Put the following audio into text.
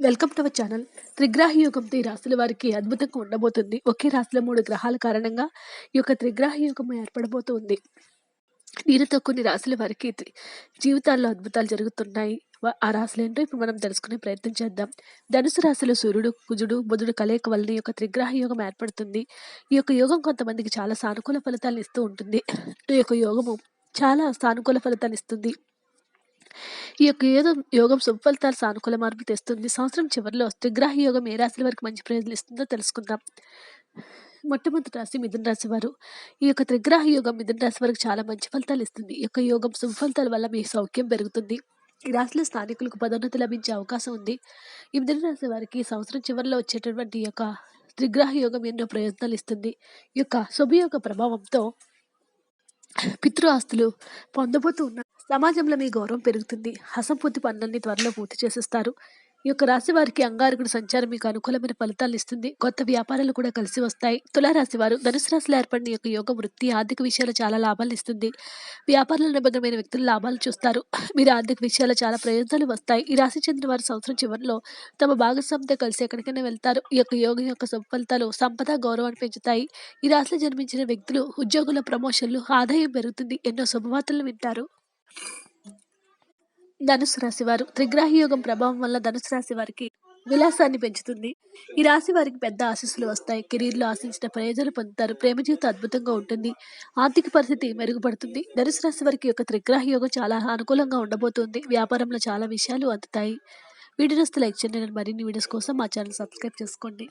Welcome to our channel త్రిగ్రాహి యుగంతో ఈ రాశుల వారికి అద్భుతంగా ఉండబోతుంది. ఒకే రాశిలో మూడు గ్రహాల కారణంగా ఈ యొక్క త్రిగ్రాహి యుగం ఏర్పడబోతుంది. దీనితో కొన్ని రాశుల వారికి జీవితాల్లో అద్భుతాలు జరుగుతున్నాయి. ఆ రాశులు ఏంటో ఇప్పుడు మనం తెలుసుకునే ప్రయత్నం చేద్దాం. ధనుసు రాశిలో సూర్యుడు కుజుడు బుధుడు కలయిక వలన ఈ యొక్క త్రిగ్రహ యోగం ఏర్పడుతుంది. ఈ యొక్క యోగం కొంతమందికి చాలా సానుకూల ఫలితాలు ఇస్తూ ఉంటుంది. ఈ యొక్క యోగము చాలా సానుకూల ఫలితాలు ఇస్తుంది. ఈ యొక్క యోగం యోగం శుభ సానుకూల మార్పులు తెస్తుంది. సంవత్సరం చివరిలో త్రిగ్రాహ యోగం ఏ రాశుల వరకు మంచి ప్రయోజనం ఇస్తుందో తెలుసుకుందాం. మొట్టమొదటి రాశి మిథున రాశి వారు. ఈ యొక్క త్రిగ్రాహ యోగం మిథున రాశి వారికి చాలా మంచి ఫలితాలు ఇస్తుంది. ఈ యొక్క యోగం సుఫలితాల వల్ల మీ సౌఖ్యం పెరుగుతుంది. ఈ రాశిలో స్థానికులకు పదోన్నతి లభించే అవకాశం ఉంది. ఈ మిథున రాశి వారికి సంవత్సరం చివరిలో వచ్చేటటువంటి యొక్క త్రిగ్రహ యోగం ఎన్నో ప్రయోజనాలు ఇస్తుంది. ఈ యొక్క శుభయోగ ప్రభావంతో పితృ ఆస్తులు పొందబోతూ ఉన్న సమాజంలో మీ గౌరవం పెరుగుతుంది. అసంపూర్తి పనులన్నీ త్వరలో పూర్తి చేసేస్తారు. యొక్క రాశి వారికి అంగారకుడు సంచారం మీకు అనుకూలమైన ఫలితాలు ఇస్తుంది. కొత్త వ్యాపారాలు కూడా కలిసి వస్తాయి. తులారాశి వారు ధనుసు రాశిలో ఏర్పడిన యొక్క యోగ వృత్తి ఆర్థిక విషయాలు చాలా లాభాలు ఇస్తుంది. వ్యాపారంలో నిమగ్నమైన వ్యక్తులు లాభాలు చూస్తారు. మీరు ఆర్థిక విషయాలు చాలా ప్రయోజనాలు వస్తాయి. ఈ రాశి చెందిన వారు సంవత్సరం చివరిలో తమ భాగస్వామితో కలిసి ఎక్కడికైనా వెళ్తారు. ఈ యొక్క యోగం యొక్క సుఫలితాలు ఫలితాలు సంపద గౌరవాన్ని పెంచుతాయి. ఈ రాశిలో జన్మించిన వ్యక్తులు ఉద్యోగుల ప్రమోషన్లు ఆదాయం పెరుగుతుంది. ఎన్నో శుభవార్తలు వింటారు. ధనుసు రాశి వారు. త్రిగ్రాహి యోగం ప్రభావం వల్ల ధనుసు రాశి వారికి విలాసాన్ని పెంచుతుంది. ఈ రాశి వారికి పెద్ద ఆశీస్సులు వస్తాయి. కెరీర్లో ఆశించిన ప్రయోజనాలు పొందుతారు. ప్రేమ జీవితం అద్భుతంగా ఉంటుంది. ఆర్థిక పరిస్థితి మెరుగుపడుతుంది. ధనుసు రాశి వారికి యొక్క త్రిగ్రాహి యోగం చాలా అనుకూలంగా ఉండబోతుంది. వ్యాపారంలో చాలా విషయాలు అందుతాయి. వీడియోస్ లైక్ చేయండి. మరిన్ని వీడియోస్ కోసం మా ఛానల్ సబ్స్క్రైబ్ చేసుకోండి.